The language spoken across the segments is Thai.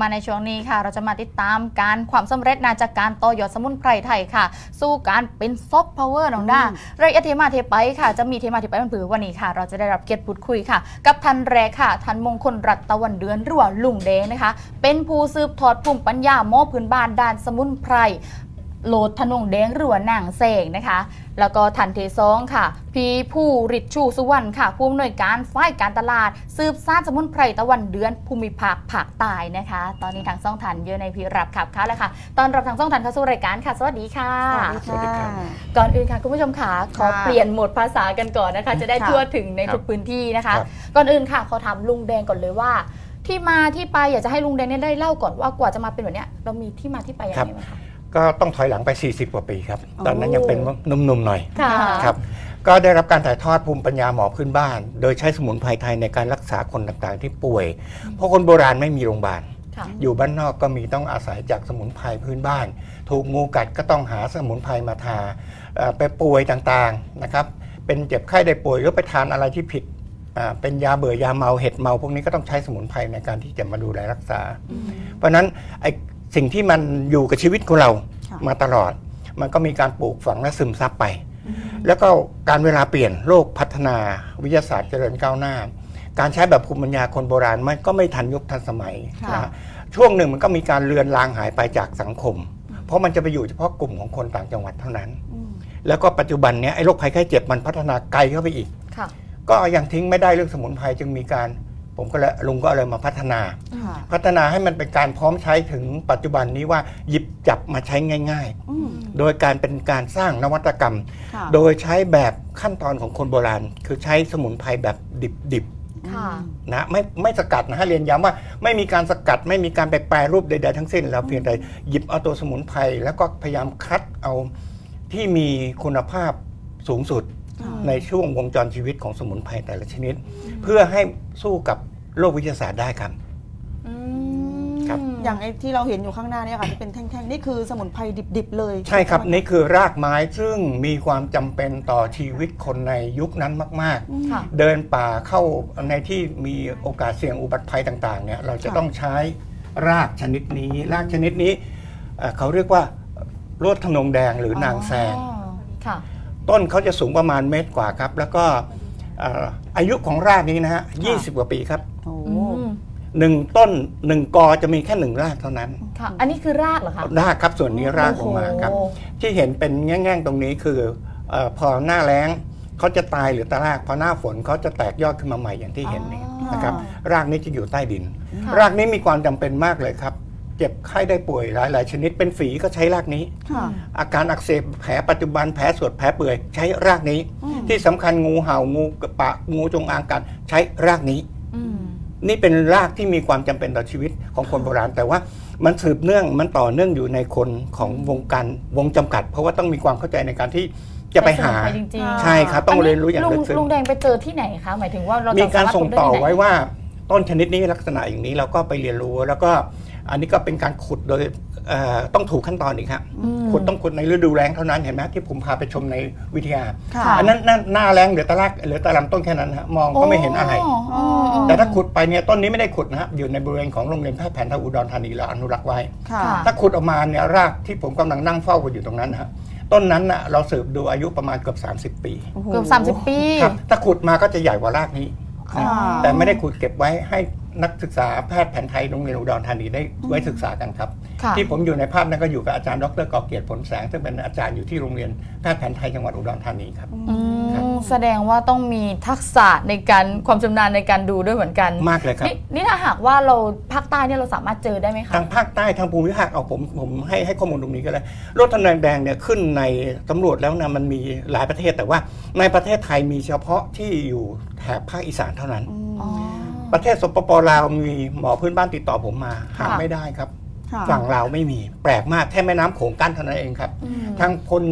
มาในช่วงนี้ค่ะ เราจะมาติดตามการความสำเร็จนาจากการต่อยอดสมุนไพรไทยค่ะ สู้การเป็นซอฟต์พาวเวอร์น้องด้าอืมรายละเอียดเทมาเทไปค่ะ จะมีเทมาเทไปมันผือวันนี้ค่ะ เราจะได้รับเกียรติพูดคุยค่ะ กับทันแรกค่ะทันมงคลรัตตะวันเดือนหรือว่าลุงเดงนะคะ เป็นผู้สืบทอดภูมิปัญญาหม้อพื้นบ้านด้านสมุนไพร โหลดทนงแดงหรือว่าหนังเสงนะคะ แล้วก็ทันเทซองค่ะ พีผู้ริดชูสุวรรณค่ะ ผู้อำนวยการฝ่ายการตลาด สืบสานสมุนไพรตะวันเดือนภูมิภาคภาคใต้นะคะ ตอนนี้ทางซ่องทันเยอะในพิรับขับค่ะแล้วค่ะ ตอนรับทางซ่องทันเข้าสู่รายการค่ะ สวัสดีค่ะ สวัสดีค่ะ ก่อนอื่นค่ะคุณผู้ชมค่ะ ขอค่ะเปลี่ยนโหมดภาษากันก่อนนะคะ จะได้ค่ะทั่วถึงในครับทุกพื้นที่นะคะครับก่อนอื่นค่ะขอถามลุงแดงก่อนเลยว่า ที่มาที่ไปอยากจะให้ลุงแดงเนี่ยได้เล่าก่อนว่ากว่าจะมาเป็นแบบเนี้ยเรามีที่มาที่ไปยังไงบ้างคะ ก็ต้องถอยหลังไป 40 กว่าปีครับโอ้ตอนนั้นยังเป็นหนุ่มๆหน่อยค่ะครับ ก็ได้รับการถ่ายทอดภูมิปัญญาหมอพื้นบ้าน โดยใช้สมุนไพรไทยในการรักษาคนต่างๆที่ป่วย เพราะคนโบราณไม่มีโรงพยาบาลค่ะอยู่บ้านนอกก็มีต้องอาศัยจากสมุนไพรพื้นบ้าน ถูกงูกัดก็ต้องหาสมุนไพรมาทาเอ่อไปป่วยต่างๆนะครับ เป็นเจ็บไข้ได้ป่วยหรือไปทานอะไรที่ผิดอ่าเป็นยาเบื่อยาเมาเห็ดเมา พวกนี้ก็ต้องใช้สมุนไพรในการที่จะมาดูแลรักษา เพราะฉะนั้นไอ้ สิ่งที่มันอยู่กับชีวิตของเราค่ะมาตลอด มันก็มีการปลูกฝังและซึมซับไปแล้วก็การเวลาเปลี่ยนโลกพัฒนาวิทยาศาสตร์เจริญก้าวหน้า การใช้แบบภูมิปัญญาคนโบราณมันก็ไม่ทันยุคทันสมัยค่ะนะฮะช่วงหนึ่งมันก็มีการเลือนลางหายไปจากสังคม เพราะมันจะไปอยู่เฉพาะกลุ่มของคนต่างจังหวัดเท่านั้น อืมแล้วก็ปัจจุบันเนี้ยไอ้โรคภัยไข้เจ็บมันพัฒนาไกลเข้าไปอีก ค่ะ ก็ยังทิ้งไม่ได้เรื่องสมุนไพรจึงมีการ ผมก็เลยลุงก็เลยมาพัฒนา ค่ะพัฒนาให้มันเป็นการพร้อมใช้ถึงปัจจุบันนี้ว่าหยิบจับมาใช้ง่าย อืมๆ โดยการเป็นการสร้างนวัตกรรม ค่ะโดยใช้แบบขั้นตอนของคนโบราณ คือใช้สมุนไพรแบบดิบค่ะ ๆนะไม่ไม่สกัดนะฮะเรียนย้ำว่า ไม่มีการสกัดไม่มีการไปแปรรูปใดๆทั้งสิ้นเราเพียงแต่หยิบเอาตัวสมุนไพรแล้วก็พยายามคัดเอาที่มีคุณภาพสูงสุดค่ะในช่วงวงจรชีวิตของสมุนไพรแต่ละชนิด เพื่อให้ สู้กับโลกวิทยาศาสตร์ได้ครับ อืมครับ อย่างไอ้ที่เราเห็นอยู่ข้างหน้าเนี่ยค่ะที่เป็นแท่งๆ นี่คือสมุนไพรดิบๆ เลยใช่ครับไหมะนี่คือรากไม้ซึ่งมีความจำเป็นต่อชีวิตคนในยุคนั้นมาก อืมค่ะ ๆ เดินป่าเข้าในที่มีโอกาสเสี่ยงอุบัติภัยต่างๆเนี่ยเราจะค่ะ ต้องใช้รากชนิดนี้ รากชนิดนี้เอ่อเขาเรียกว่าโรดทนงแดงหรือนางแซง อ๋อค่ะ ต้นเขาจะสูงประมาณเมตรกว่าครับ แล้วก็เอ่อ อายุของรากนี้นะฮะ20กว่าปีครับโอ้อืมหนึ่งต้นหนึ่งกอจะมีแค่หนึ่งรากเท่านั้น ค่ะ อันนี้คือรากเหรอคะรากครับส่วนนี้รากลงมาครับโอ้โหที่เห็นเป็นแง่งๆตรงนี้คือเออพอหน้าแล้งเขาจะตายหรือตารากพอหน้าฝนเขาจะแตกยอดขึ้นมาใหม่อย่างที่เห็นนี่อ๋อนะครับรากนี้จะอยู่ใต้ดินค่ะรากนี้มีความจำเป็นมากเลยครับ เจ็บไข้ได้ป่วยหลาย ๆ ชนิดเป็นฝีก็ใช้รากนี้ ค่ะ อาการอักเสบแผลปัจจุบันแผลสวดแผลเปื่อยใช้รากนี้ อืม ที่สำคัญงูเห่างูกระปะงูจงอางกัดใช้รากนี้ อืม นี่เป็นรากที่มีความจำเป็นต่อชีวิตของคนโบราณ แต่ว่ามันสืบเนื่องมันต่อเนื่องอยู่ในคนของวงการวงจำกัด เพราะว่าต้องมีความเข้าใจในการที่จะไปหาใช้สมุนไพรจริงๆ ใช่ครับ ต้องเรียนรู้อย่างลุลึงกซึ้งลุงแดงไปเจอที่ไหนคะหมายถึงว่าเรามีจะการสมถส่งพบด้ต่อที่หนไว้ว่าต้นชนิดนี้ลักษณะอย่างนี้เราก็ไปเรียนรู้แล้วก็ อันนี้ก็เป็นการขุดโดยเอ่อต้องถูกขั้นตอนอีกครับอืมขุดต้องขุดในฤดูแล้งเท่านั้นเห็นไหมที่ผมพาไปชมในวิทยาค่ะค่ะอันนั้นหน้าหน้าแรงเหลือแตะลากเหลือแตะลำต้นแค่นั้นฮะมองก็ไม่เห็นอะไรอ๋ออ๋อแต่ถ้าขุดไปเนี่ยต้นนี้ไม่ได้ขุดนะฮะอยู่ในบริเวณของโรงเรียนแพทย์แผนไทยอุดรธานีเราอนุรักษ์ไว้ค่ะค่ะถ้าขุดออกมาเนี่ยรากที่ผมกำลังนั่งเฝ้ากันอยู่ตรงนั้นนะฮะต้นนั้นนะเราสืบดูอายุประมาณเกือบ 30 ปีโอ้โหเกือบ30 ปีครับถ้าขุดมาก็จะใหญ่กว่ารากนี้ค่ะแต่ไม่ได้ขุดเก็บไว้ให้ นักศึกษาแพทย์แผนไทยโรงเรียนอุดรธานีได้ไว้ศึกษากันครับ ค่ะ ที่ผมอยู่ในภาพนั้นก็อยู่กับอาจารย์ดรกอเกียรติผลแสง ซึ่งเป็นอาจารย์อยู่ที่โรงเรียนแพทย์แผนไทยจังหวัดอุดรธานีครับ อืมครับ แสดงว่าต้องมีทักษะในการความชำนาญในการดูด้วยเหมือนกันมากเลยครับ นี่นี่ถ้าหากว่าเราภาคใต้เนี่ยเราสามารถเจอได้ไหมคะ ทางภาคใต้ทางภูมิภาคเอาผมผมให้ให้ข้อมูลตรงนี้ก็เลยรถทนแดงเนี่ยขึ้นในตำรวจแล้วนะมันมีหลายประเทศแต่ว่าในประเทศไทยมีเฉพาะที่อยู่แถบภาคอีสานเท่านั้นอืมอ๋อ ประเทศสปปลาวมีหมอพื้นบ้านติดต่อผมมาหาค่ะ ไม่ได้ครับ ค่ะ ฝั่งลาวไม่มีแปลกมากแค่แม่น้ำโขงกั้นเท่านั้นเองครับ อืมทางคน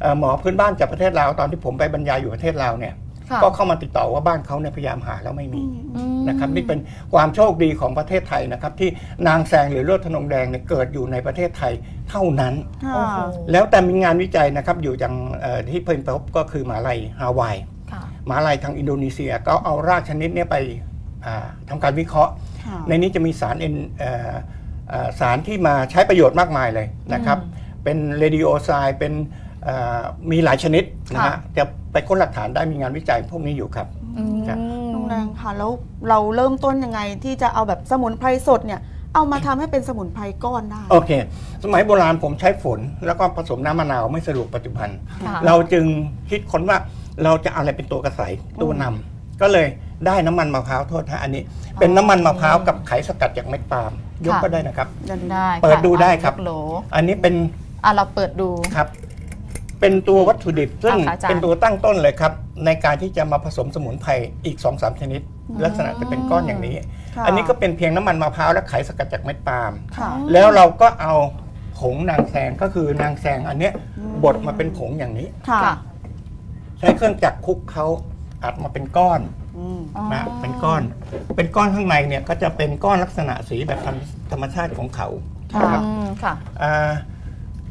เอ่อหมอพื้นบ้านจากประเทศลาวตอนที่ผมไปบรรยายอยู่ประเทศลาวเนี่ย ค่ะก็เข้ามาติดต่อว่าบ้านเขาเนี่ยพยายามหาแล้วไม่มีอืม นะครับนี่เป็นความโชคดีของประเทศไทยนะครับที่นางแซงหรือเลือดทนงแดงเนี่ยเกิดอยู่ในประเทศไทยเท่านั้น ค่ะ โอ้โหแล้วแต่มีงานวิจัยนะครับอยู่อย่างเอ่อที่เพิ่นพบก็คือหมหาลัยฮาวายค่ะ หมหาลัยทางอินโดนีเซียก็เอารากชนิดเนี้ไปอ่า ทำการวิเคราะห์ค่ะในนี้จะมีสารเอนเอ่อเอ่อสารที่มาใช้ประโยชน์มากมายเลยนะครับอืมเป็นเรดิโอไซด์เป็นเอ่อมีหลายชนิดนะค่ะฮะจะไปค้นหลักฐานได้มีงานวิจัยพวกนี้อยู่ครับอืมครับลุงแดงค่ะแล้วเราเริ่มต้นยังไงที่จะเอาแบบสมุนไพรสดเนี่ยเอามาทำให้เป็นสมุนไพรก้อนได้ โอเค สมัยโบราณผมใช้ฝน แล้วก็ผสมน้ำมะนาวไม่สะดวกปัจจุบันค่ะเราจึงคิดค้นว่าเราจะเอาอะไรเป็นตัวกระใสตัวนำก็เลย ได้น้ำมันมะพร้าวโทษฮะอันนี้ เป็นน้ำมันมะพร้าวกับไขสกัดจากเม็ดปาล์มยกค่ะก็ได้นะครับ ได้ค่ะเปิดดูได้ครับ ยกโหลอันนี้เป็นอะเราเปิดดู ครับ เป็นตัววัตถุดิบซึ่งค่ะอาจารย์ เป็นตัวตั้งต้นเลยครับ ในการที่จะมาผสมสมุนไพรอีก2อสชนิด ลักษณะจะเป็นก้อนอย่างนี้ ค่ะอันนี้ก็เป็นเพียงน้ำมันมะพร้าวและไขสกัดจากเม็ดปาล์ม ค่ะ แล้วเราก็เอาผงนางแซงก็คือนางแซงอันเนี้ยบดมาเป็นผงอย่างนี้ ค่ะค่ะใช้เครื่องจักรคลุกเขาอัดมาเป็นก้อน อืม นะเป็นก้อน เป็นก้อนข้างในเนี่ยก็จะเป็นก้อนลักษณะสีแบบธรรมธรรมชาติของเขาค่ะ นะครับอืมค่ะอ่า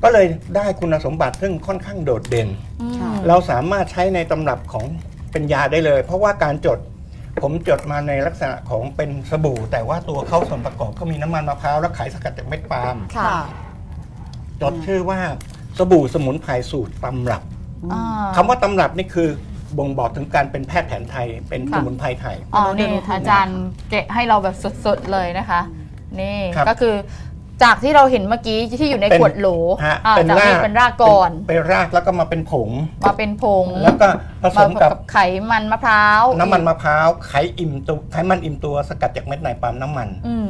ก็เลยได้คุณสมบัติซึ่งค่อนข้างโดดเด่น อืมค่ะเราสามารถใช้ในตำรับของเป็นยาได้เลย เพราะว่าการจดผมจดมาในลักษณะของเป็นสบู่ แต่ว่าตัวเขาส่วนประกอบก็มีน้ำมันมะพร้าวและไขสกัดจากเม็ดปาล์มค่ะ จดชื่อว่าสบู่สมุนไพรสูตรตำรับ อ่า คำว่าตำรับนี่คือ บ่งบอกถึงการเป็นแพทย์แผนไทย เป็นค่ะสมุนไพรไทย อ๋อนี่อาจารย์เกะให้เราแบบสดๆเลยนะคะ นี่ครับก็คือจากที่เราเห็นเมื่อกี้ที่อยู่ในเป็น ขวดโหลฮะอ่าจากที่เป็นรากก่อน เป็นเป็นรากแล้วก็มาเป็นผง มาเป็นผงแล้วก็ผสมามกับไขมันมะพร้าวน้ำมันมะพร้าวไขอิ่มตัวไขมันอิ่มตัวสกัดจากเม็ดในปาล์มน้ำมัน อืม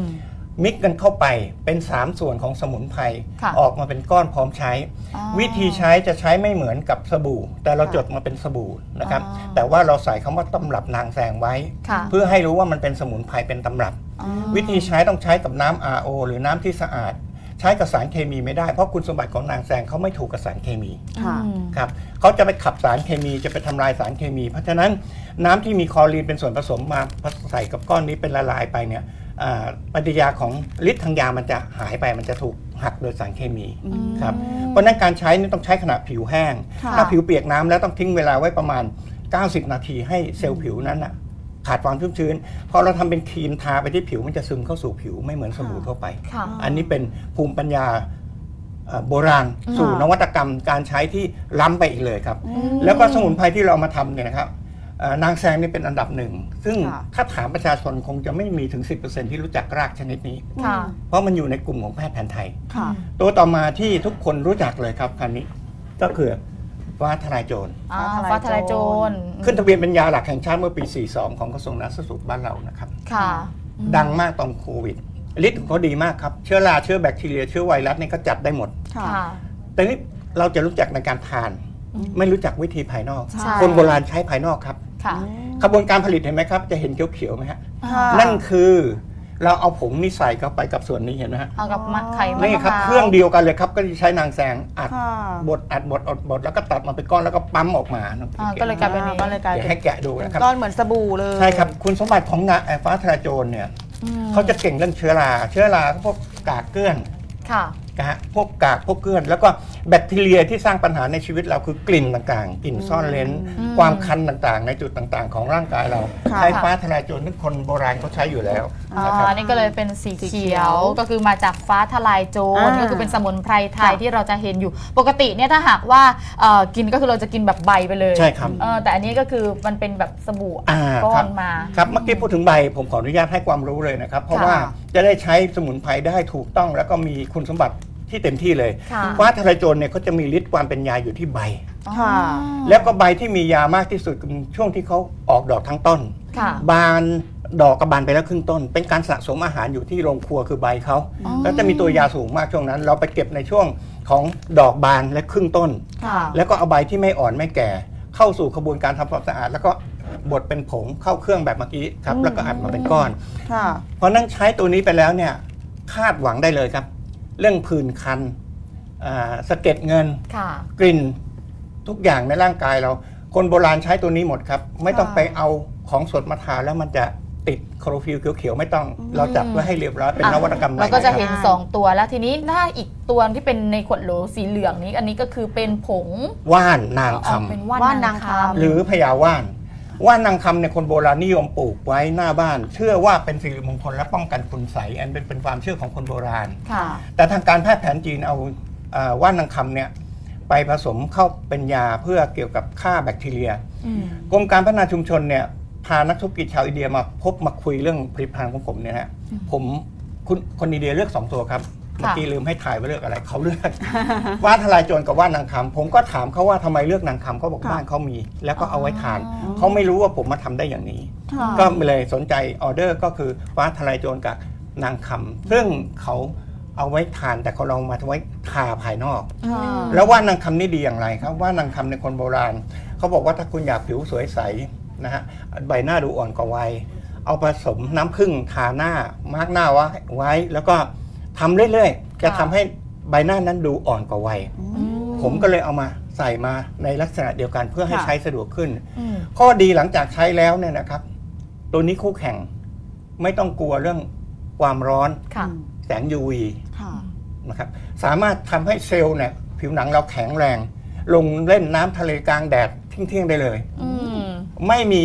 มิกกันเข้าไปเป็น 3 ส่วนของสมุนไพรค่ะออกมาเป็นก้อนพร้อมใช้ อ๋อวิธีใช้จะใช้ไม่เหมือนกับสบู่ แต่เราค่ะจดมาเป็นสบู่นะครับ อ๋อ แต่ว่าเราใส่คำว่าตำรับนางแซงไว้ ค่ะเพื่อให้รู้ว่ามันเป็นสมุนไพรเป็นตำรับ อ๋อวิธีใช้ต้องใช้กับน้ำ RO หรือน้ำที่สะอาด ใช้กับสารเคมีไม่ได้เพราะคุณสมบัติของนางแซงเขาไม่ถูกกับสารเคมีค่ะ อืม ครับเขาจะไปขับสารเคมีจะไปทำลายสารเคมี เพราะฉะนั้นน้ำที่มีคลอรีนเป็นส่วนผสมมาใส่กับก้อนนี้เป็นละลายไปเนี่ยอ่า ปฏิกิริยาของฤทธิ์ทางยามันจะหายไปมันจะถูกหักโดยสารเคมีอืมครับเพราะฉะนั้นการใช้นี่ต้องใช้ขณะผิวแห้งค่ะถ้าผิวเปียกน้ำแล้วต้องทิ้งเวลาไว้ประมาณ 90 นาทีให้เซลล์ผิวนั้นน่ะขาดความชุ่มชื้นพอเราทำเป็นครีมทาไปที่ผิวมันจะซึมเข้าสู่ผิวไม่เหมือนสบู่ทั่วไปค่ะอันนี้เป็นภูมิปัญญาเอ่อโบราณอืมสู่นวัตกรรมการใช้ที่ล้ำไปอีกเลยครับอืมแล้วก็สมุนไพรที่เรามาทำเนี่ยนะครับเอ่อ นางแซงนี่เป็นอันดับหนึ่ง ซึ่งค่ะถ้าถามประชาชนคงจะไม่มีถึง 10%ที่รู้จักรากชนิดนี้ ค่ะ เพราะมันอยู่ในกลุ่มของแพทย์แผนไทย ค่ะ ตัวต่อมาที่ทุกคนรู้จักเลยครับคันนี้ ก็คือฟ้าทลายโจร อ่าฟ้าฟ้าททลาลายยโจโจร รขึ้นทะเบียนเป็นยาหลักแห่งชาติเมื่อปี 42 ของกระทรวงสาธารณสุขบ้านเรานะครับ ค่ะ ดังมากตอนโควิดฤทธิ์ของเขาดีมากครับ เชื้อราเชื้อแบคทีเรียเชื้อไวรัสนี่ก็จัดได้หมด ค่ะ ค่ะ แต่นี่เราจะรู้จักในการทานอืมไม่รู้จักวิธีภายนอก ใช่ คนโบราณใช้ภายนอกครับ ค่ะกระบวนการผลิตเห็นไหมครับ จะเห็นเขียวๆไหมฮะค่ะนั่นคือเราเอาผงนี่ใส่เข้าไปกับส่วนนี้เห็นไหมฮะเอากับมันไขมันนี่ครับมะพาวเครื่องเดียวกันเลยครับ ก็จะใช้นางแซงอัดค่ะบดอัดบดอัดบดแล้วก็ตัดมาเป็นก้อนแล้วก็ปั๊มออกมาอ่าก็เลยกลายเป็นนี้ก็เลยกลายเดี๋ยวเป็ให้นแกะดูเป็นนะครับก้อนเหมือนสบู่เลยใช่ครับคุณสมบัติของงาแอร์ฟ้าทลายโจรเนี่ยอืมเขาจะเก่งเรื่องเชื้อรา เชื้อราก็พวกกากเกลื่อนค่ะ นะฮะพวกกากพวกเกลื่อน แล้วก็แบคทีเรียที่สร้างปัญหาในชีวิตเราคือกลิ่นต่างๆกลิ่นซ่อนเลนอืมความคันต่างๆ ในจุดต่างๆ ของร่างกายเราค่ะ ใช้ฟ้าทลายโจรที่คนโบราณเขาใช้อยู่แล้วอ่านะครับนี่ก็เลยเป็นสีสีเขีเขียยววก็คือมาจากฟ้าทลายโจรอ่าก็คือเป็นสมุนไพรไทยค่ะ ที่เราจะเห็นอยู่ ปกติเนี่ยถ้าหากว่าเอ่อกินก็คือเราจะกินแบบใบไปเลยใช่ครับ เออแต่อันนี้ก็คือมันเป็นแบบสบู่อัดอ่าก้อครันบมา ครับเมื่อกี้พูดถึงใบผมขออนุญาตให้ความรู้เลยนะครับ เพราะค่ะว่า จะได้ใช้สมุนไพรได้ถูกต้อง แล้วก็มีคุณสมบัติที่เต็มที่เลยค่ะฟ้าทลายโจรเนี่ยเขาจะมีฤทธิ์ความเป็นยาอยู่ที่ใบ ค่ะ แล้วก็ใบที่มียามากที่สุดคือช่วงที่เขาออกดอกทั้งต้น ค่ะ บานดอกกระบานไปแล้วครึ่งต้น เป็นการสะสมอาหารอยู่ที่โรงครัวคือใบเขาอ๋อ แล้วจะมีตัวยาสูงมากช่วงนั้น เราไปเก็บในช่วงของดอกบานและครึ่งต้น ค่ะ แล้วก็เอาใบที่ไม่อ่อนไม่แก่ เข้าสู่กระบวนการทำความสะอาด แล้วก็ บดเป็นผงเข้าเครื่องแบบเมื่อกี้ครับอืมแล้วก็อัดมาเป็นก้อนค่ะเพราะนั่งใช้ตัวนี้ไปแล้วเนี่ยคาดหวังได้เลยครับ เรื่องผื่นคันอ่าสะเก็ดเงินค่ะกลิ่นทุกอย่างในร่างกายเรา คนโบราณใช้ตัวนี้หมดครับ ไม่ต้องค่ะไปเอาของสดมาทาแล้วมันจะติดโคลอฟิลเขียวๆไม่ต้องเราจับไว้ให้เรียบร้อยเป็นนวัตกรรมใหม่เราก็จะนครับเห็น 2 ตัวแล้วทีนี้ถ้าอีกตัวที่เป็นในขวดโหลสีเหลืองนี้ อันนี้ก็คือเป็นผงว่านนางออกคำเป็นว่านว่านนานางงคคำำหรือพญาว่าน ว่านางคำเนี่ยคนโบราณนิยมปลูกไว้หน้าบ้าน เชื่อว่าเป็นสิริมงคลและป้องกันคุณใสยอันเป็นเป็นความเชื่อของคนโบราณ ค่ะ แต่ทางการแพทย์แผนจีนเอาเอ่อว่านนางคำเนี่ยไปผสมเข้าเป็นยาเพื่อเกี่ยวกับฆ่าแบคทีเรีย อืม กรมการพัฒนาชุมชนเนี่ยพานักธุรกิจชาวอินเดียมาพบมาคุยเรื่องผลิตภัณฑ์ของผมเนี่ยฮะผมคุณคนอินเดียเลือกสองตัวครับ เมื่อกี้ลืมให้ถ่ายว่าเลือกอะไรเขาเลือก ว่านทลายโจรกับว่านนางคำผมก็ถามเขาว่าทำไมเลือกนางคำเขาบอกค่ะบ้านเขามี แล้วก็เอาไว้ทานอ๋อเขาไม่รู้ว่าผมมาทำได้อย่างนี้ ค่ะก็เลยสนใจออเดอร์ก็คือฟ้าทลายโจรกับนางคำซึ่งเขาเอาไว้ทานแต่เขาลองมาไว้ทาภายนอกค่ะแล้วว่านางคำนี่ดีอย่างไรครับว่านางคำในคนโบราณเขาบอกว่าถ้าคุณอยากผิวสวยใสนะฮะใบหน้าดูอ่อนกว่าวัยเอาผสมน้ำผึ้งทาหน้ามาร์กหน้าไว้ไว้ แล้วก็ ทำเรื่อยๆ จะทำให้ใบหน้านั้นดูอ่อนกว่าวัยอืมผมก็เลยเอามาใส่มาในลักษณะเดียวกันเพื่อให้ค่ะใช้สะดวกขึ้นอืมข้อดีหลังจากใช้แล้วเนี่ยนะครับ ตัวนี้คู่แข่งไม่ต้องกลัวเรื่องความร้อนค่ะแสง UV ค่ะนะครับ สามารถทำให้เซลล์เนี่ยผิวหนังเราแข็งแรง ลงเล่นน้ำทะเลกลางแดดทิ้งๆได้เลยอืมไม่มี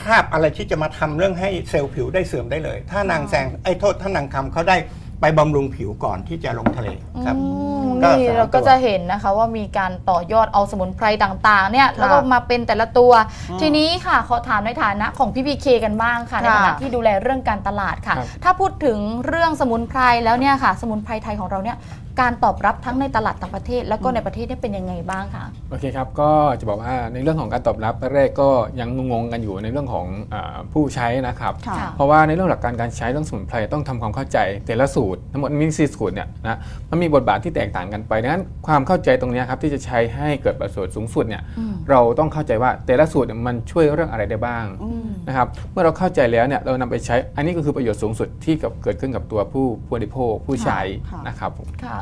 คราบอะไรที่จะมาทำเรื่องให้เซลล์ผิวได้เสื่อมได้เลย ถ้านางแซงไอ้โทษถ้านางคำเขาได้ ไปบำรุงผิวก่อนที่จะลงทะเลครับ อืมก็นี่สามเราก็ตัวจะเห็นนะคะว่ามีการต่อยอดเอาสมุนไพรต่างๆ เนี่ยค่ะแล้วก็มาเป็นแต่ละตัว อืมทีนี้ค่ะขอถามในฐานะของพี่พีเคกันบ้างค่ะในค่ะ ฐานะที่ดูแลเรื่องการตลาดค่ะ ครับ ถ้าพูดถึงเรื่องสมุนไพรแล้วเนี่ยค่ะ สมุนไพรไทยของเราเนี่ย การตอบรับทั้งในตลาดต่างประเทศ แล้วก็ในประเทศเนี่ยเป็นยังไงบ้างคะโอเคครับก็จะบอกว่าในเรื่องของการตอบรับแรกๆก็ยังงงๆกันอยู่ในเรื่องของอาผู้ใช้นะครับค่ะค่ะเพราะว่าในเรื่องหลักการการใช้เรื่องสมุนไพรต้องทำความเข้าใจแต่ละสูตรทั้งหมดมีสี่สูตรเนี่ยนะมันมีบทบาทที่แตกต่างกันไปดังนั้นความเข้าใจตรงเนี้ยครับที่จะใช้ให้เกิดประโยชน์สูงสุดเนี่ยอืมเราต้องเข้าใจว่าแต่ละสูตรเนี่ยมันช่วยเรื่องอะไรได้บ้างอืมนะครับเมื่อเราเข้าใจแล้วเนี่ยเรานำไปใช้อันนี้ก็คือประโยชน์สูงสุดที่กับเกิดขึ้นกับตัวผู้ผู้บริโภคผู้ใช้ค่ะนะครับผมค่ะอืม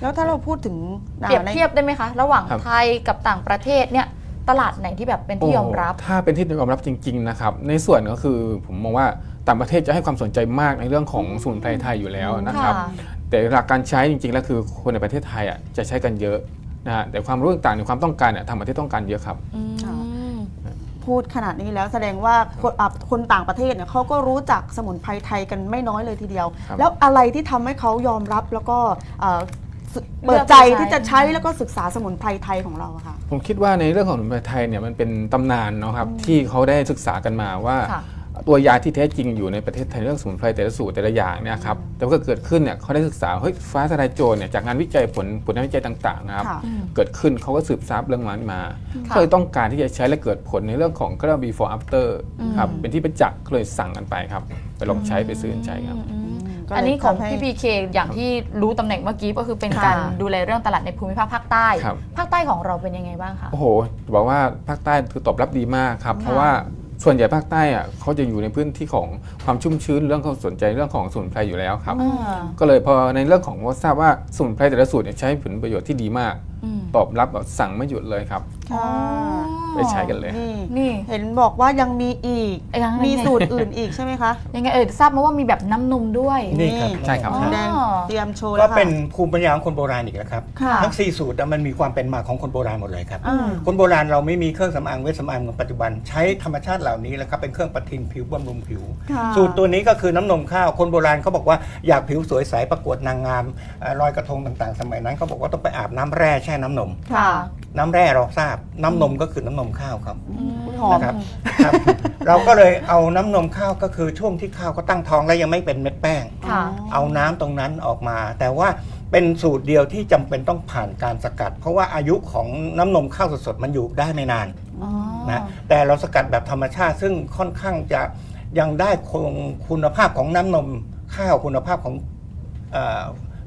แล้วถ้าเราพูดถึงเปรียบในเทียบได้ไหมคะ ระหว่างครับไทยกับต่างประเทศเนี่ยตลาดไหนที่แบบเป็นที่ยอมรับโถ้าเป็นที่ยอมรับจริงๆนะครับในส่วนก็คือผมมองว่าต่างประเทศจะให้ความสนใจมากในเรื่องของสมุนไพรไทยอยู่แล้วนะครับค่ะแต่หลักการใช้จริงๆแล้วคือคนในประเทศไทยอะจะใช้กันเยอะนะฮะแต่ความรู้ต่างๆในความต้องการเนี่ยทางประเทศต้องการเยอะครับอืมค่ะ พูดขนาดนี้แล้วแสดงว่าคนอะคนต่างประเทศเนี่ยเขาก็รู้จักสมุนไพรไทยกันไม่น้อยเลยทีเดียว ครับ แล้วอะไรที่ทำให้เขายอมรับแล้วก็เอ่อสึเลืเปิอดกใจใช้ ที่จะใช้แล้วก็ศึกษาสมุนไพรไทยของเราอะค่ะ ผมคิดว่าในเรื่องของสมุนไพรไทยเนี่ยมันเป็นตำนานเนาะครับที่เขาได้ศึกษากันมาว่า ค่ะ ตัวยาที่แท้จริงอยู่ในประเทศไทยเรื่องสมุนไพรแต่ละสูตรแต่ละอย่างเนี่ยครับแต่ว่าเกิดขึ้นเนี่ยเขาได้ศึกษาเฮ้ยฟ้าทลายโจรเนี่ยจากงานวิจัยผลผลงานวิจัยต่างๆนะครับค่ะเกิดขึ้นเขาก็สืบทราบเรื่องนั้นมาค่ะก็เลยต้องการที่จะใช้และเกิดผลในเรื่องของก็เรียกว่า before after อืมครับเป็นที่ประจักษ์ก็เลยสั่งกันไปครับ ไปลองใช้ไปซื้อกันใช้ครับอืมก็เลยอันนี้ของทำให้พี่พีเคอย่างที่รู้ตำแหน่งเมื่อกี้ก็คือเป็นค่ะการดูแลเรื่องตลาดในภูมิภาคภาคใต้ครับภาคใต้ของเราเป็นยังไงบ้างคะ โอ้โห บอกว่าภาคใต้คือตอบรับดีมากครับค่ะเพราะว่า ส่วนใหญ่ภาคใต้อะเขาจะอยู่ในพื้นที่ของความชุ่มชื้นเรื่องเขาสนใจเรื่องของสมุนไพรอยู่แล้วครับ อ่า ก็เลยพอในเรื่องของว่าทราบว่าสมุนไพรแต่ละสูตรเนี่ยใช้ผลประโยชน์ที่ดีมาก อืม ตอบรับแบบสั่งไม่หยุดเลยครับ ค่ะไปใช้กันเลยนี่นี่ เห็นบอกว่ายังมีอีก ยังไง มีสูตรอื่นอีกใช่ไหมคะยังไงเอ่ยทราบมาว่ามีแบบน้ำนมด้วย นี่ครับ ใช่ครับคุณแดงอ๋อเตรียมโชว์ก็แล้วค่ะ เป็นภูมิปัญญาของคนโบราณอีกแล้วครับ ค่ะ ทั้งสี่สูตรอะมันมีความเป็นมาของคนโบราณหมดเลยครับอ่าคนโบราณเราไม่มีเครื่องสำอางเวชสำอางเหมือนปัจจุบัน ใช้ธรรมชาติเหล่านี้แหละครับเป็นเครื่องประทินผิวบำรุงผิว ค่ะสูตรตัวนี้ก็คือน้ำนมข้าว คนโบราณเขาบอกว่าอยากผิวสวยใสประกวดนางงามเอ่อลอยกระทงต่างๆ สมัยนั้นเขาบอกว่าต้องไปอาบน้ำแร่แช่น้ำนม ค่ะ น้ำแร่เราทราบ น้ำนมก็คือน้ำนมข้าวครับหอม นะครับครับ เราก็เลยเอาน้ำนมข้าวก็คือช่วงที่ข้าวก็ตั้งท้องแล้วยังไม่เป็นเม็ดแป้ง ค่ะ เอาน้ำตรงนั้นออกมา แต่ว่าเป็นสูตรเดียวที่จำเป็นต้องผ่านการสกัด เพราะว่าอายุของน้ำนมข้าวสดๆมันอยู่ได้ไม่นานอ๋อ นะแต่เราสกัดแบบธรรมชาติ ซึ่งค่อนข้างจะยังได้คงคุณภาพของน้ำนมข้าวคุณภาพของเออ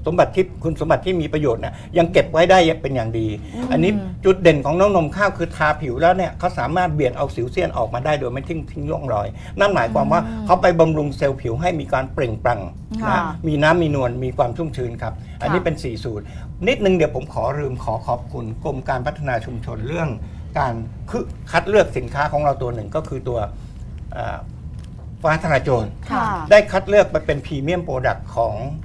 สมบัติที่คุณสมบัติที่มีประโยชน์นะยังเก็บไว้ได้เป็นอย่างดี อันนี้จุดเด่นของน้ำนมข้าวคือทาผิวแล้วเนี่ยเขาสามารถเบี่ยงเอาสิวเซียนออกมาได้โดยไม่ทิ้งทิ้งร่องรอย นั่นหมายความว่าเขาไปบำรุงเซลล์ผิวให้มีการเปล่งปลั่งค่ะนะมีน้ำมีนวลมีความชุ่มชื้นครับ อันนี้เป็น 4 สูตร นิดนึงเดี๋ยวผมขอลืมขอขอบคุณกรมการพัฒนาชุมชนเรื่อง การคือคัดเลือกสินค้าของเราตัวหนึ่งก็คือตัวเอ่อฟ้าทลายโจรค่ะได้คัดเลือกไปเป็นพรีเมียมโปรดักต์ของ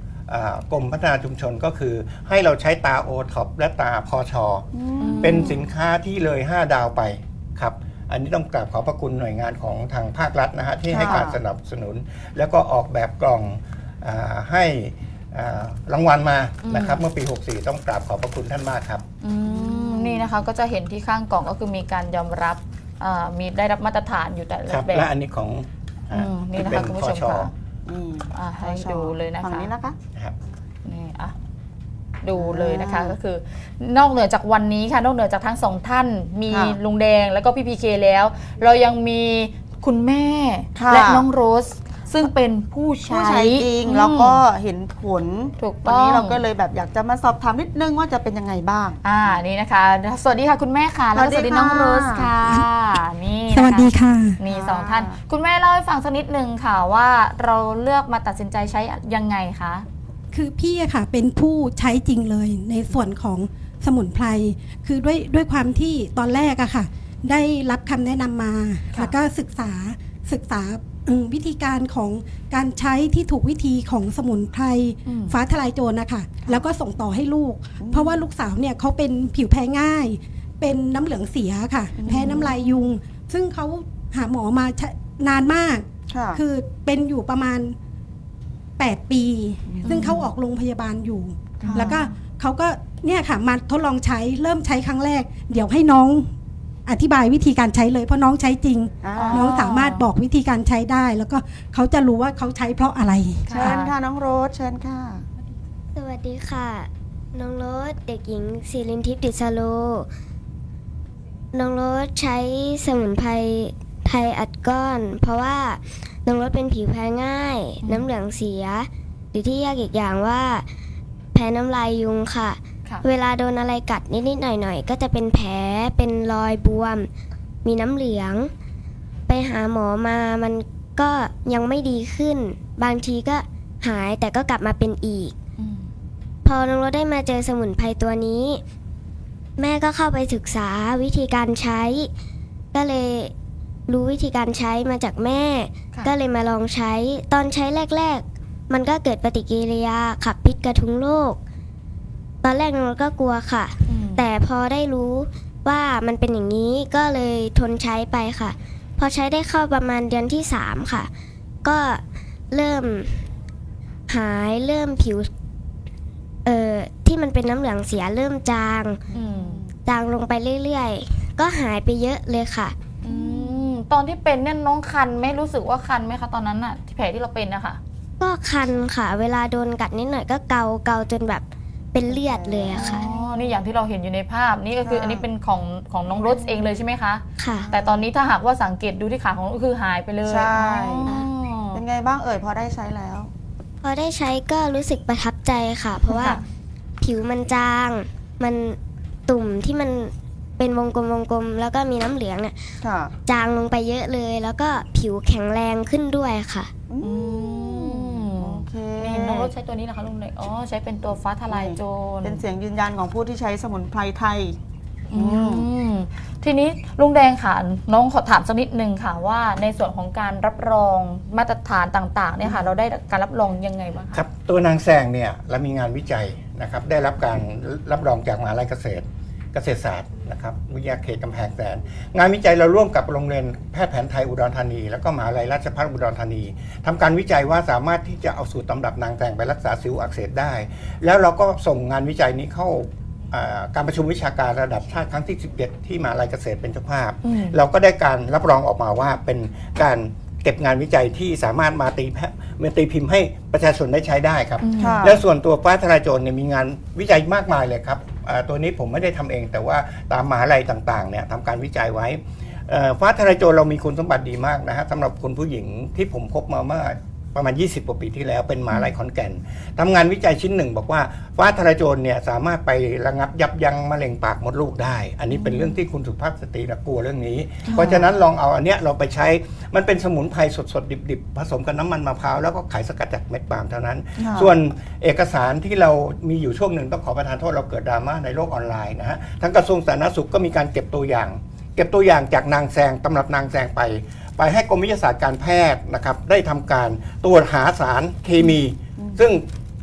อา กรมพัฒนาชุมชนก็คือ ให้เราใช้ตาโอท็อปและตาพอชออืมเป็นสินค้าที่เลย 5 ดาวไปครับอันนี้ต้องกราบขอบพระคุณหน่วยงานของทางภาครัฐนะฮะที่ค่ะให้การสนับสนุน แล้วก็ออกแบบกล่องอาให้อ่ารางวัลมาอืมนะครับเมื่อปี 64 ต้องกราบขอบพระคุณท่านมากครับอืมนี่นะคะก็จะเห็นที่ข้างกล่องก็คือมีการยอมรับอ่ามีได้รับมาตรฐานอยู่แต่ละครับแบบและอันนี้ของอืมนี่นะคะที่เป็คุณผู้ชมพชค่ะ นี่อ่าให้ดูเลยนะคะ ฝั่งนี้นะคะนะครับ นี่อะดูเลยนะคะก็คือนอกเหนือจากวันนี้ค่ะ นอกเหนือจากทั้งสองท่าน มีค่ะลุงแดงแล้วก็พี่พีเคแล้ว เรายังมีคุณแม่ค่ะ และน้องโรส ซึ่งเป็นผู้ผู้ใช้ใช้จริงอืม แล้วก็เห็นผลถูกวันต้องนี้เราก็เลยแบบอยากจะมาสอบถามนิดนึงว่าจะเป็นยังไงบ้าง อ่านี่นะคะ สวัสดีค่ะคุณแม่ค่ะ แล้วก็สสวัวัสสดีดีน้องค่ะ โรสค่ะ นี่ สวัสดีนะคะค่ะ มีสองท่าน คุณแม่เล่าให้ฟังสักนิดนึงค่ะว่าเราเลือกมาตัดสินใจใช้ยังไงคะคือพี่อะค่ะเป็นผู้ใช้จริงเลยในส่วนของสมุนไพรคือด้วยด้วยความที่ตอนแรกอะค่ะ ได้รับคำแนะนำมาค่ะแล้วก็ศึกษาศึกษาอืมวิธีการของการใช้ที่ถูกวิธีของสมุนไพรอืมฟ้าทลายโจรนะคะแล้วก็ส่งต่อให้ลูก เพราะว่าลูกสาวเนี่ยเขาเป็นผิวแพ้ง่าย เป็นน้ำเหลืองเสียค่ะ แพ้น้ำลายยุง ซึ่งเขาหาหมอมาใช้นานมาก ค่ะ คือเป็นอยู่ประมาณ 8 ปี ซึ่งเขาออกโรงพยาบาลอยู่ ค่ะ แล้วก็เขาก็เนี่ยค่ะมาทดลองใช้เริ่มใช้ครั้งแรก เดี๋ยวให้น้องอธิบายวิธีการใช้เลยเพราะน้องใช้จริง อ่าอ๋อน้องสามารถบอกวิธีการใช้ได้ แล้วก็เขาจะรู้ว่าเขาใช้เพราะอะไร เชิญค่ะน้องโรสเชิญค่ะ สวัสดีค่ะ น้องโรสเด็กหญิงศิรินทิพย์ดิษโล น้องโรสใช้สมุนไพรไทยอัดก้อน เพราะว่าน้องโรสเป็นผิวแพ้ง่ายอืมน้ำเหลืองเสีย หรือที่เรียกอีกอย่างว่า แพ้น้ำลายยุงค่ะ ค่ะ เวลาโดนอะไรกัดนิดๆหน่อยๆ ก็จะเป็นแผลเป็นรอยบวม มีน้ำเหลือง ไปหาหมอมามันก็ยังไม่ดีขึ้น บางทีก็หายแต่ก็กลับมาเป็นอีก อืม พอน้องรถได้มาเจอสมุนไพรตัวนี้ แม่ก็เข้าไปศึกษาวิธีการใช้ ก็เลยรู้วิธีการใช้มาจากแม่ ค่ะก็เลยมาลองใช้ ตอนใช้แรก ๆ มันก็เกิดปฏิกิริยาขับพิษกระทุ้งโลกตอนแรกน้องรถก็กลัวค่ะ อืมแต่พอได้รู้ว่ามันเป็นอย่างนี้ก็เลยทนใช้ไปค่ะ พอใช้ได้เข้าประมาณเดือนที่สามค่ะ ก็เริ่มหายเริ่มผิว เอ่อ ที่มันเป็นน้ำเหลืองเสียเริ่มจาง อืมจางลงไปเรื่อยๆ ก็หายไปเยอะเลยค่ะ อืมตอนที่เป็นเนี่ยน้องคันไหม่รู้สึกว่าคันไหมคะตอนนั้นน่ะที่แผลที่เราเป็นนะคะก็คันค่ะ เวลาโดนกัดนิดหน่อยก็เกาเกาจนแบบเป็นเลือดเลยอะค่ะ อ๋อนี่อย่างที่เราเห็นอยู่ในภาพนี่ก็คือค่ะอันนี้เป็นของของน้องรถเองเลยใช่ไหมคะ ค่ะ แต่ตอนนี้ถ้าหากว่าสังเกตดูที่ขาของน้องก็คือหายไปเลยใช่ อ๋อ เป็นไงบ้างเอ่ยพอได้ใช้แล้ว พอได้ใช้ก็รู้สึกประทับใจค่ะ เพราะว่าค่ะ ผิวมันจาง มันตุ่มที่มันเป็นวงกลมวงกลมแล้วก็มีน้ำเหลืองเนี่ยค่ะจางลงไปเยอะเลย แล้วก็ผิวแข็งแรงขึ้นด้วยค่ะ อือืมมโอเคนี่น้องรถใช้ตัวนี้นะคะลุงเล็กอ๋อใช้เป็นตัวฟ้าทลายโจรเป็นเสียงยืนยันของผู้ที่ใช้สมุนไพรไทย อืมทีนี้ลุงแดงค่ะน้องขอถามสักนิดนึงค่ะว่าในส่วนของการรับรองมาตรฐานต่างๆเนี่ยค่ะ เราได้การรับรองยังไงบ้างคะ ครับตัวนางแซงเนี่ยเรามีงานวิจัย นะครับได้รับการรับรองจากมหาลัยเกษตรเกษตรศาสตร์นะครับวิทยาเขตกำแพงแสน งานวิจัยเราร่วมกับโรงเรียนแพทย์แผนไทยอุดรธานี แล้วก็มหาลัยราชภัฏอุดรธานีทำการวิจัยว่าสามารถที่จะเอาสูตรตำรับนางแซงไปรักษาสิวอักเสบได้ แล้วเราก็ส่งงานวิจัยนี้เข้าอ่าการประชุมวิชาการระดับชาติครั้งที่ 17 ที่มหาลัยเกษตรเป็นเจ้าภาพอืมเราก็ได้การรับรองออกมาว่าเป็นการ เก็บงานวิจัยที่สามารถมาตีแพมาตีพิมพ์ให้ประชาชนได้ใช้ได้ครับอืมค่ะ แล้วส่วนตัวฟ้าทลายโจรเนี่ยมีงานวิจัยมากมายเลยครับอ่าตัวนี้ผมไม่ได้ทำเอง แต่ว่าตามมหาลัยต่างๆเนี่ยทำการวิจัยไว้เอ่อฟ้าทลายโจรเรามีคุณสมบัติดีมากนะฮะสำหรับคุณผู้หญิงที่ผมพบมาเมื่อ ประมาณ 20กว่าปีที่แล้วเป็นมหาลัยขอนแก่นทำงานวิจัยชิ้นหนึ่งบอกว่า ฟ้าทลายโจรเนี่ยสามารถไประงับยับยั้งมะเร็งปากมดลูกได้ อันนี้เป็นเรื่องที่คุณสุภาพสตรีน่ะกลัวเรื่องนี้ เพราะฉะนั้นลองเอาอันเนี้ยเราไปใช้ มันเป็นสมุนไพรสดๆดิบๆ ผสมกับน้ำมันมะพร้าวแล้วก็ขายสกัดจากเม็ดปาล์มเท่านั้นค่ะส่วนเอกสารที่เรามีอยู่ช่วงหนึ่งต้องขอประทานโทษเราเกิดดราม่าในโลกออนไลน์นะฮะทางกระทรวงสาธารณสุขก็มีการเก็บตัวอย่าง เก็บตัวอย่างจากนางแซงตำรับนางแซงไป ไปให้กรมวิทยาศาสตร์การแพทย์นะครับได้ทำการตรวจหาสารเคมี ซึ่ง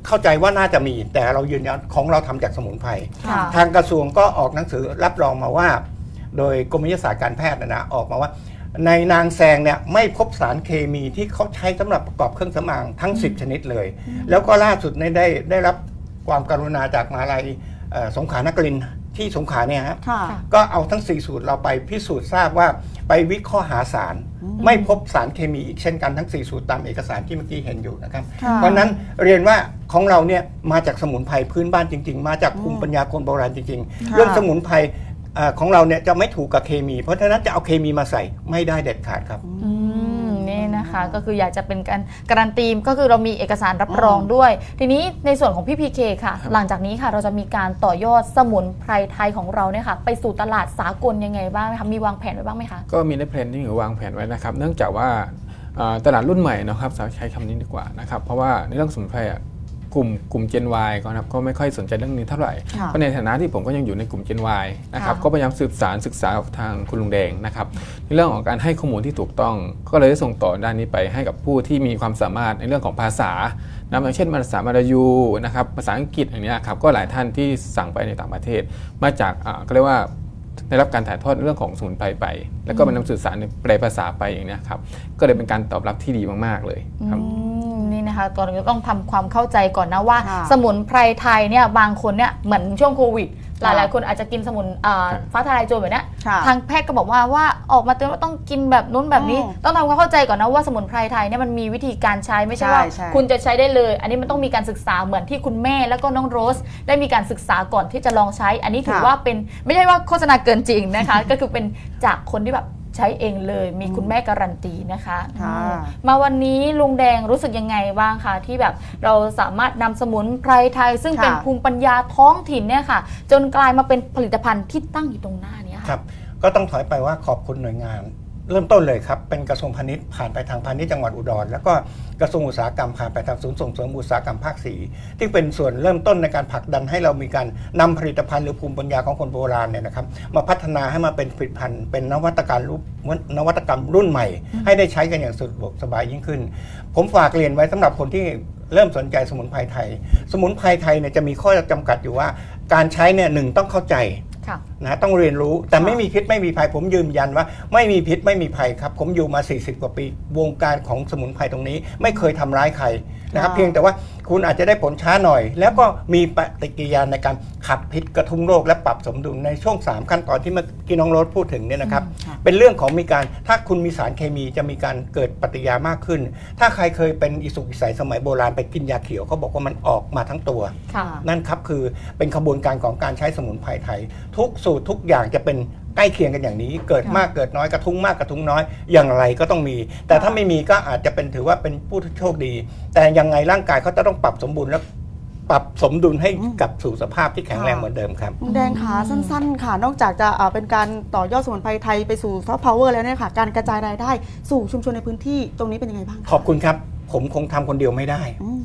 เข้าใจว่าน่าจะมี แต่เรายืนยันของเราทำจากสมุนไพร ค่ะ ทางกระทรวงก็ออกหนังสือรับรองมาว่า โดยกรมวิทยาศาสตร์การแพทย์นะนะออกมาว่า ในนางแซงเนี่ยไม่พบสารเคมีที่เขาใช้สำหรับประกอบเครื่องสำอางทั้ง 10 ชนิดเลย แล้วก็ล่าสุดเนี่ยได้ได้รับความกรุณาจากมหาลัยเอ่อสงขลานครินทร์ที่สงขลาเนี่ยฮะ ค่ะ ก็เอาทั้ง 4 สูตรเราไปพิสูจน์ทราบว่าไปวิเคราะห์หาสาร ไม่พบสารเคมีอีกเช่นกันทั้ง 4 สูตรตามเอกสารที่เมื่อกี้เห็นอยู่นะครับค่ะเพราะฉะนั้นเรียนว่าของเราเนี่ยมาจากสมุนไพรพื้นบ้านจริง ๆ มาจากภูมิปัญญาคนโบราณจริงๆค่ะเรื่องสมุนไพรเอ่อของเราเนี่ยจะไม่ถูกกับเคมี เพราะฉะนั้นจะเอาเคมีมาใส่ไม่ได้เด็ดขาดครับอืม นี่นะคะ ก็คืออยากจะเป็นการการันตีก็คือเรามีเอกสารรับรองด้วย ทีนี้ในส่วนของพี่พีเคค่ะ หลังจากนี้ค่ะเราจะมีการต่อยอดสมุนไพรไทยของเราเนี่ยค่ะไปสู่ตลาดสากลยังไงบ้างไหมคะมีวางแผนไว้บ้างไหมคะก็มีในแผนที่หรือวางแผนไว้นะครับ เนื่องจากว่าเอ่อตลาดรุ่นใหม่นะครับใช้คำนี้ดีกว่านะครับเพราะว่าในเรื่องสมุนไพรอะก ลุ่มกลุ่ม Gen Y ก็นะครับก็ไม่ค่อยสนใจเรื่องนี้เท่าไหร่ค่ะเพราะในฐานะที่ผมก็ยังอยู่ในกลุ่ม Gen Y นะครับค่ะก็พยายามสืบสารศึกษากับทางคุณลุงแดงนะครับในเรื่องของการให้ข้อมูลที่ถูกต้อง ก็เลยได้ส่งต่อด้านนี้ไปให้กับผู้ที่มีความสามารถในเรื่องของภาษานะอย่างเช่นภาษามาลายูนะครับภาษาอังกฤษอย่างเนี้ยครับก็หลายท่านที่สั่งไปในต่างประเทศ มาจากอ่าก็เรียกว่าได้รับการถ่ายทอดเรื่องของสมุนไพรไป แล้วก็เป็นนำสื่อสารในแปลภาษาไปอย่างเนี้ยครับก็เลยเป็นการตอบรับที่ดีมาก ๆ เลยครับอืม นี่นะคะตอนนี้ต้องทำความเข้าใจก่อนนะว่าค่ะสมุนไพรไทยเนี่ยบางคนเนี่ยเหมือนช่วงโควิดหค่ะลายๆ คนอาจจะกินสมุนอ่าครับฟ้าทลายโจรแบบเนี้ยค่ะทางแพทย์ก็บอกว่าว่าออกมาเตือนว่าต้องกินแบบนู้นแบบนี้อืมต้องทำความเข้าใจก่อนนะว่าสมุนไพรไทยเนี่ยมันมีวิธีการใช้ไม่ใช่ใช่ว่าใช่คุณจะใช้ได้เลย อันนี้มันต้องมีการศึกษาเหมือนที่คุณแม่แล้วก็น้องโรส ได้มีการศึกษาก่อนที่จะลองใช้ อันนี้ถือค่ะว่าเป็นไม่ใช่ว่าโฆษณาเกินจริงนะคะ ก็คือเป็นจากคนที่แบบ ใช้เองเลย มีคุณแม่การันตีนะคะค่ะอืมมาวันนี้ลุงแดงรู้สึกยังไงบ้างคะที่แบบเราสามารถนำสมุนไพรไทย ซึ่งค่ะเป็นภูมิปัญญาท้องถิ่นเนี่ยค่ะ จนกลายมาเป็นผลิตภัณฑ์ที่ตั้งอยู่ตรงหน้าเนี้คค่ะรับก็ต้องถอยไปว่าขอบคุณหน่วยงาน เริ่มต้นเลยครับเป็นกระทรวงพาณิชย์ผ่านไปทางพาณิชย์จังหวัดอุดร แล้วก็กระทรวงอุตสาหกรรมผ่านไปทางศูนย์ส่งเสริมอุตสาหกรรมภาคสีที่เป็นส่วนเริ่มต้นในการผลักดันให้เรามีการนำผลิตภัณฑ์หรือภูมิปัญญาของคนโบราณเนี่ยนะครับมาพัฒนาให้มาเป็นผลิตภัณฑ์ เป็นนวัตกรรมรูปนวัตกรรมรุ่นใหม่ ให้ได้ใช้กันอย่างสะดวกสบายยิ่งขึ้น ผมฝากเรียนไว้สำหรับคนที่เริ่มสนใจสมุนไพรไทย สมุนไพรไทยเนี่ยจะมีข้อจำกัดอยู่ว่า การใช้เนี่ยหนึ่งต้องเข้าใจค่ะ นะต้องเรียนรู้แต่ไม่มีพิษไม่มีภัยผมยืนยันว่า ไม่มีพิษไม่มีภัยครับ ผมอยู่มา 40 กว่าปี วงการของสมุนไพรตรงนี้ ไม่เคยทำร้ายใคร นะครับค่ะเพียงแต่ว่าคุณอาจจะได้ผลช้าหน่อย แล้วก็มีปฏิกิริยาในการขับพิษกระทุ้งโรคและปรับสมดุลในช่วง 3 ขั้นตอนที่เมื่อกี้น้องโรสพูดถึงเนี่ยนะครับค่ะเป็นเรื่องของมีการถ้าคุณมีสารเคมีจะมีการเกิดปฏิกิริยามากขึ้น ถ้าใครเคยเป็นอิสุกอิสัยสมัยโบราณไปกินยาเขียวเขาบอกว่ามันออกมาทั้งตัวค่ะนั่นครับคือเป็นขบวนการของการใช้สมุนไพรไทย ทุกสูตรทุกอย่างจะเป็น ใกล้เคียงกันอย่างนี้ เกิดมากเกิดน้อยกระทุ้งมากกระทุ้งน้อยอย่างไรก็ต้องมี แต่ถ้าไม่มีก็อาจจะเป็นถือว่าเป็นผู้ที่โชคดี แต่ยังไงร่างกายเขาจะต้องปรับสมบูรณ์และปรับสมดุลให้กลับสู่สภาพที่แข็งแรงเหมือนเดิมครับลุงแดงขาสั้นๆ ค่ะ นอกจากจะอ่าเป็นการต่อยอดสมุนไพรไทยไปสู่ซอฟต์พาวเวอร์แล้วเนี่ยค่ะ การกระจายรายได้สู่ชุมชนในพื้นที่ตรงนี้เป็นยังไงบ้างขอบคุณครับ ผมคงทำคนเดียวไม่ได้อืม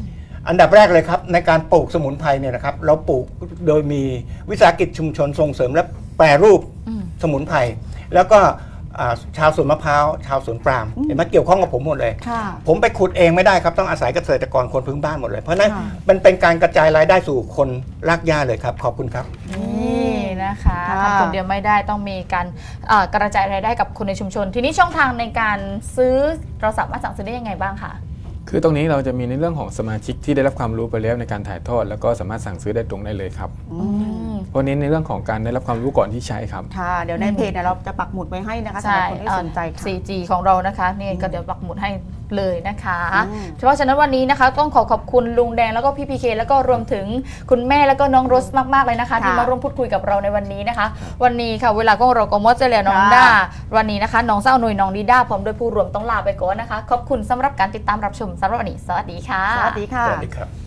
อันดับแรกเลยครับ ในการปลูกสมุนไพรเนี่ยนะครับ เราปลูกโดยมีวิสาหกิจชุมชนส่งเสริมและแปรรูปอืม สมุนไพรแล้วก็อ่าชาวสวนมะพร้าวชาวสวนปาล์มเห็นไหมเกี่ยวข้องกับผมหมดเลย ค่ะ ผมไปขุดเองไม่ได้ครับต้องอาศัยเกษตรกรคนพื้นบ้านหมดเลย เพราะฉะนั้นค่ะ มันเป็นการกระจายรายได้สู่คนรากหญ้าเลยครับขอบคุณครับ นี่นะคะค่ะ ทำคนเดียวไม่ได้ต้องมีการเอ่อกระจายรายได้กับคนในชุมชน ทีนี้ช่องทางในการซื้อเราสามารถสั่งซื้อได้ยังไงบ้างคะ คือตรงนี้เราจะมีในเรื่องของสมาชิกที่ได้รับความรู้ไปแล้วในการถ่ายทอด แล้วก็สามารถสั่งซื้อได้ตรงได้เลยครับอืมเพราะเน้นในเรื่องของการได้รับความรู้ก่อนที่ใช้ครับค่ะเดี๋ยวในเพจเนี่ยเราจะปักหมุดไว้ให้นะคะสำหใช่รับคนที่สนใจค่ะ 4G ของเรานะคะนี่ก็เดี๋ยวปักหมุดให้ เลยนะคะอืมเพราะฉะนั้นวันนี้นะคะต้องขอขอบคุณลุงแดงแล้วก็พี่พีเคแล้วก็รวมถึงคุณแม่แล้วก็น้องโรสมากๆเลยนะคะ ที่มาร่วมพูดคุยกับเราในวันนี้นะคะ วันนี้ค่ะเวลาของเราก็หมดจะแล้วน้องด้าวันนี้นะคะน้องเศร้าหนุ่ยน้องดีด้าพร้อมด้วยผู้รวมต้องลาไปก่อนนะคะขอบคุณสำหรับการติดตามรับชมสำหรับวันนี้สวัสดีค่ะสวัสดีค่ะสวัสดีครับ